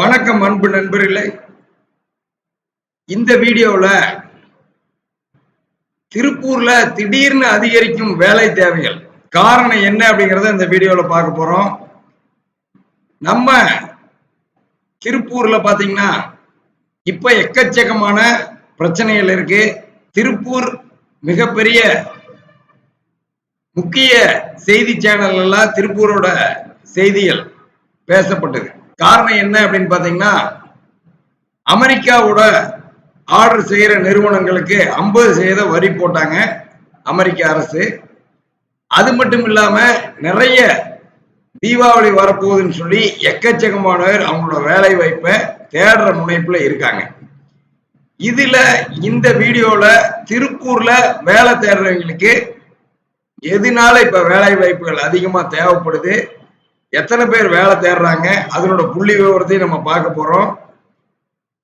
வணக்கம் அன்பு நண்பர்களே. இந்த வீடியோவில் திருப்பூர்ல திடீர்னு அதிகரிக்கும் வேலை தேவைகள் காரணம் என்ன அப்படிங்கறத இந்த வீடியோவில் பார்க்க போறோம். நம்ம திருப்பூர்ல பாத்தீங்கன்னா இப்ப எக்கச்சக்கமான பிரச்சனைகள் இருக்கு. திருப்பூர் மிகப்பெரிய முக்கிய செய்தி சேனல் எல்லாம் திருப்பூரோட செய்திகள் பேசப்பட்டது. காரணம் என்ன அப்படின்னு பாத்தீங்கன்னா அமெரிக்காவோட ஆர்டர் செய்யற நிறுவனங்களுக்கு ஐம்பது சதவீத வரி போட்டாங்க அமெரிக்க அரசு. அது மட்டும் இல்லாம நிறைய தீபாவளி வரப்போகுதுன்னு சொல்லி எக்கச்சக்கமானவர் அவங்களோட வேலை வாய்ப்பை தேடுற முனைப்புல இருக்காங்க. இதுல இந்த வீடியோல திருப்பூர்ல வேலை தேடுறவங்களுக்கு எதனால இப்ப வேலை வாய்ப்புகள் அதிகமா தேவைப்படுது? எத்தனை பேர் வேலை தேடுறாங்க? அதனோட புள்ளி விவரத்தையும் நம்ம பார்க்க போறோம்.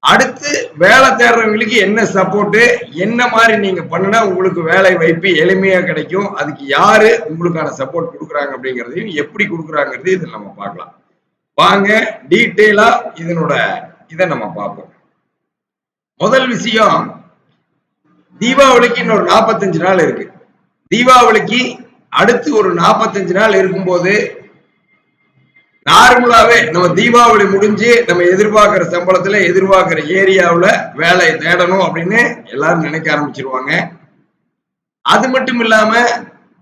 அடுத்து வேலை தேடுறவங்களுக்கு என்ன சப்போர்ட் என்ன மாதிரி நீங்க பண்ணினா உங்களுக்கு வேலை வாய்ப்பு எளிமையா கிடைக்கும். அதுக்கு யாரு உங்களுக்கான சப்போர்ட் கொடுக்குறாங்க அப்படிங்கிறதையும் எப்படி கொடுக்குறாங்கிறது இதில் நம்ம பார்க்கலாம். வாங்க டீட்டெயிலா இதனோட இதை நம்ம பார்ப்போம். முதல் விஷயம் தீபாவளிக்கு இன்னொரு நாற்பத்தஞ்சு நாள் இருக்கு. தீபாவளிக்கு அடுத்து ஒரு நாற்பத்தஞ்சு நாள் இருக்கும்போது நார்மலாவே நம்ம தீபாவளி முடிஞ்சு நம்ம எதிர்பார்க்கிற சம்பளத்துல எதிர்பார்க்கிற ஏரியாவில் வேலை தேடணும் அப்படின்னு எல்லாரும் நினைக்க ஆரம்பிச்சிருவாங்க. அது மட்டும் இல்லாம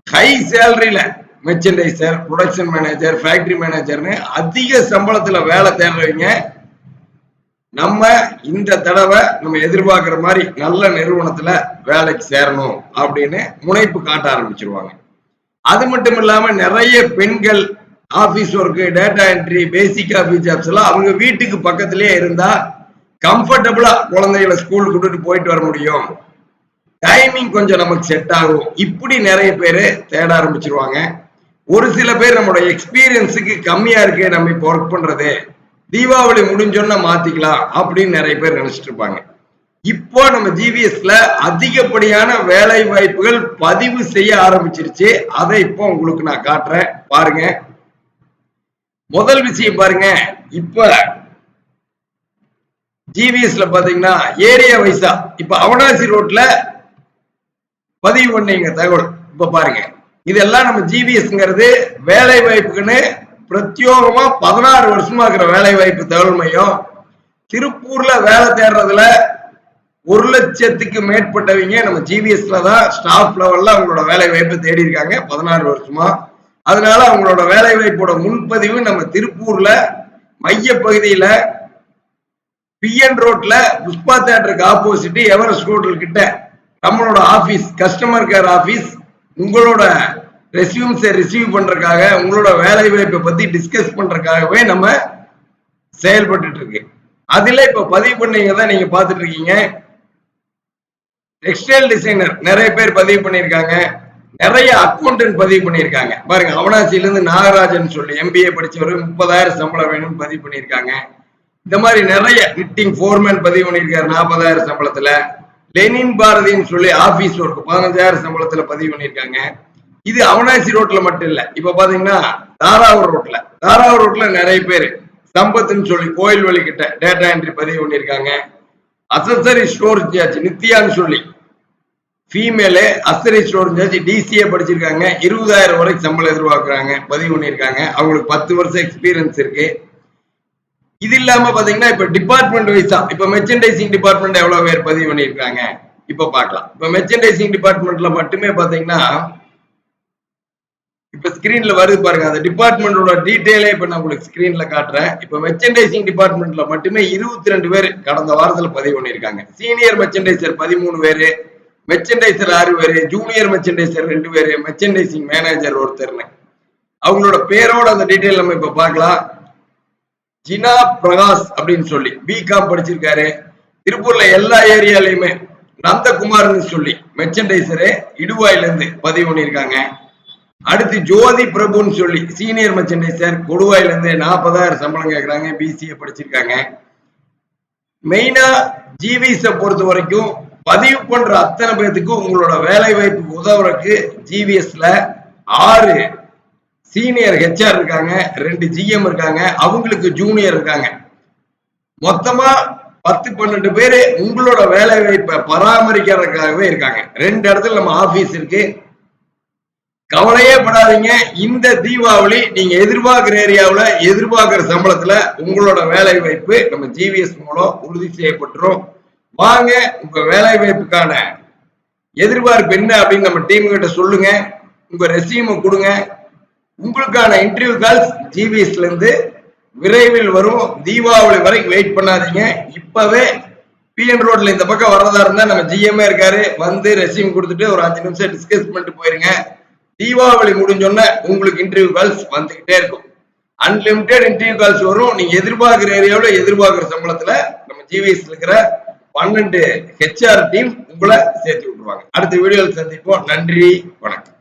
ஹை சேலரியில மெர்ச்சன்டைசர் ப்ரொடக்ஷன் மேனேஜர் ஃபேக்டரி மேனேஜர்னு அதிக சம்பளத்துல வேலை தேடுறவங்க நம்ம இந்த தடவை நம்ம எதிர்பார்க்கிற மாதிரி நல்ல நிறுவனத்துல வேலைக்கு சேரணும் அப்படின்னு முனைப்பு காட்ட ஆரம்பிச்சிருவாங்க. அது மட்டும் இல்லாம நிறைய பெண்கள் office work data entry basic office jobs எல்லாம் அவங்க வீட்டுக்கு பக்கத்திலேயே இருந்தா கம்ஃபர்டபுளா குழந்தைகளை ஸ்கூல் கூட்டிட்டு போயிட்டு வர முடியும். டைமிங் கொஞ்சம் நமக்கு செட் ஆகும். இப்படி நிறைய பேர் தேட ஆரம்பிச்சிருவாங்க. ஒரு சில பேர் நம்மளோட எக்ஸ்பீரியன்ஸுக்கு கம்மியா இருக்கு நம்ம இப்போ ஒர்க் பண்றது. தீபாவளி முடிஞ்சோன்னா மாத்திக்கலாம் அப்படின்னு நிறைய பேர் நினைச்சிட்டு இருப்பாங்க. இப்போ நம்ம ஜிவிஎஸ்ல அதிகப்படியான வேலை வாய்ப்புகள் பதிவு செய்ய ஆரம்பிச்சிருச்சு. அதை இப்போ உங்களுக்கு நான் காட்டுறேன். பாருங்க. முதல் விஷயம் பாருங்க. இப்ப ஜிவிஎஸ்ல பாத்தீங்கன்னா ஏரியா வைஸா இப்ப அவனாசி ரோட்ல பதிவு பண்ணீங்க தகவல். இப்ப பாருங்க. இதெல்லாம் நம்ம ஜிவிஎஸ்ங்கிறது வேலை வாய்ப்புக்குன்னு பிரத்யோகமா பதினாறு வருஷமா இருக்கிற வேலை வாய்ப்பு தகவல் மையம். திருப்பூர்ல வேலை தேடுறதுல ஒரு லட்சத்துக்கு மேற்பட்டவங்க நம்ம ஜிவிஎஸ்ல தான் ஸ்டாஃப் லெவல்ல அவங்களோட வேலை வாய்ப்பு தேடி இருக்காங்க பதினாறு வருஷமா. அதனால அவங்களோட வேலை வாய்ப்போட முன்பதிவு நம்ம திருப்பூர்ல மைய பகுதியில பிஎன் ரோட்ல புஷ்பா தேட்டருக்கு ஆப்போசிட் எவரெஸ்ட் ஹோட்டல் கிட்ட நம்மளோட ஆபீஸ் கஸ்டமர் கேர் ஆபீஸ் உங்களோட ரெசியூம்ஸை ரிசீவ் பண்றதுக்காக உங்களோட வேலை வாய்ப்பை பத்தி டிஸ்கஸ் பண்றதுக்காகவே நம்ம செயல்பட்டு இருக்கு. அதுல இப்ப பதிவு பண்ணீங்க தான் நீங்க பாத்துட்டு இருக்கீங்க. டெக்ஸ்டைல் டிசைனர் நிறைய பேர் பதிவு பண்ணியிருக்காங்க நிறைய அக்கௌண்டன்ட் பதிவு பண்ணியிருக்காங்க. பாருங்க அவனாசியில இருந்து நாகராஜன் சொல்லி எம்பிஏ படிச்சவர் முப்பதாயிரம் சம்பளம் வேணும்னு பதிவு பண்ணியிருக்காங்க. இந்த மாதிரி நிறைய நிட்டிங் ஃபோர்மேன் பதிவு பண்ணியிருக்காரு நாற்பதாயிரம் சம்பளத்துல. லெனின் பாரதின்னு சொல்லி ஆபீஸ் ஒர்க் பதினஞ்சாயிரம் சம்பளத்துல பதிவு பண்ணியிருக்காங்க. இது அவனாசி ரோட்ல மட்டும் இல்ல. இப்ப பாத்தீங்கன்னா தாராவூர் ரோட்ல தாராவூர் ரோட்ல நிறைய பேர். சம்பத்துன்னு சொல்லி கோயில் வழி கிட்ட டேட்டா என்ட்ரி பதிவு பண்ணியிருக்காங்க. அசசரி ஸ்டோர் சார்ஜ் நித்யான்னு சொல்லி ஃபீமேலு அசரி ஸ்டோர் டிசிஏ படிச்சிருக்காங்க. இருபதாயிரம் வரைக்கும் சம்பளம் எதிர்பார்க்குறாங்க. பதிவு பண்ணியிருக்காங்க. அவங்களுக்கு பத்து வருஷம் எக்ஸ்பீரியன்ஸ் இருக்கு. இது இல்லாம பாத்தீங்கன்னா இப்ப டிபார்ட்மெண்ட் வைஸா இப்ப மெர்ச்சன்டைசிங் டிபார்ட்மெண்ட் எவ்வளவு பேர் பதிவு பண்ணியிருக்காங்க? இப்ப பார்க்கலாம். இப்ப மெர்ச்சன்டைசிங் டிபார்ட்மெண்ட்ல மட்டுமே பாத்தீங்கன்னா இப்ப ஸ்கிரீன்ல வருது பாருங்க. அந்த டிபார்ட்மெண்டோட டீட்டெயிலே இப்ப நான் உங்களுக்கு ஸ்கிரீன்ல காட்டுறேன். இப்ப மெர்ச்சன்டைசிங் டிபார்ட்மெண்ட்ல மட்டுமே இருபத்தி ரெண்டு பேர் கடந்த வாரத்துல பதிவு பண்ணியிருக்காங்க. சீனியர் மெர்ச்சன்டைசர் பதிமூணு பேரு. மெர்ச்சன்டைசர் ஆறு பேரு ஜூனியர் மெர்ச்சன்டைசர் ரெண்டு பேரு மெர்ச்சன்டைசிங் மேனேஜர் ஒருத்தர்னு அவங்களோட பேரோட அந்த டீட்டெயில் நம்ம இப்ப பார்க்கலாம். ஜினா பிரகாஷ் அப்படின்னு சொல்லி பிகாம் படிச்சிருக்காரு. திருப்பூர்ல எல்லா ஏரியாலையுமே நந்தகுமார்னு சொல்லி மெர்ச்சன்டைசரு இடுவாயில இருந்து பதிவு பண்ணியிருக்காங்க. அடுத்து ஜோதி பிரபுன்னு சொல்லி சீனியர் மெர்ச்சன்டைசர் கொடுவாயில இருந்து நாற்பதாயிரம் சம்பளம் கேட்கறாங்க பிசிஏ படிச்சிருக்காங்க. மெயினா ஜிவிஸை பொறுத்த வரைக்கும் பதிவு பண்ற அத்தனை பேர்த்துக்கும் உங்களோட வேலை வாய்ப்பு உதவுறதுக்கு ஜிவிஎஸ்ல ஆறு சீனியர் ஹெச்ஆர் இருக்காங்க ரெண்டு ஜிஎம் இருக்காங்க அவங்களுக்கு ஜூனியர் இருக்காங்க. மொத்தமா பத்து பன்னெண்டு பேரு உங்களோட வேலை வாய்ப்பை பராமரிக்கிறதுக்காகவே இருக்காங்க. ரெண்டு இடத்துல நம்ம ஆபீஸ் இருக்கு. கவலையே படாதீங்க. இந்த தீபாவளி நீங்க எதிர்பார்க்கிற ஏரியாவுல எதிர்பார்க்கிற சம்பளத்துல உங்களோட வேலை வாய்ப்பு நம்ம ஜிவிஎஸ் மூலம் உறுதி செய்யப்பட்டுரும். வாங்க உங்க வேலை வாய்ப்புக்கான எதிர்பார்ப்பு என்ன அப்படின்னு நம்ம டீம் கிட்ட சொல்லுங்க. உங்க ரெசியூமை கொடுங்க. உங்களுக்கான இன்டர்வியூ கால்ஸ் ஜிவிஎஸ்ல இருந்து விரைவில் வரும். தீபாவளி வரைக்கும் வெயிட் பண்ணாதீங்க. இப்பவே பிஎன் ரோட்ல இந்த பக்கம் வர்றதா இருந்தா நம்ம ஜிஎம்ஏ இருக்காரு. வந்து ரெசியூம் கொடுத்துட்டு ஒரு அஞ்சு நிமிஷம் டிஸ்கஸ் பண்ணிட்டு போயிருங்க. தீபாவளி முடிஞ்சோடனே உங்களுக்கு இன்டர்வியூ கால்ஸ் வந்துகிட்டே இருக்கும். அன்லிமிட்டெட் இன்டர்வியூ கால்ஸ் வரும். நீங்க எதிர்பார்க்கிற ஏரியாவில் எதிர்பார்க்கிற சம்பளத்துல நம்ம ஜிவிஎஸ் இருக்கிற பன்னெண்டு ஹெச்ஆர் டீம் உங்களை சேர்த்து விட்டுருவாங்க. அடுத்த வீடியோவில் சந்திப்போம். நன்றி வணக்கம்.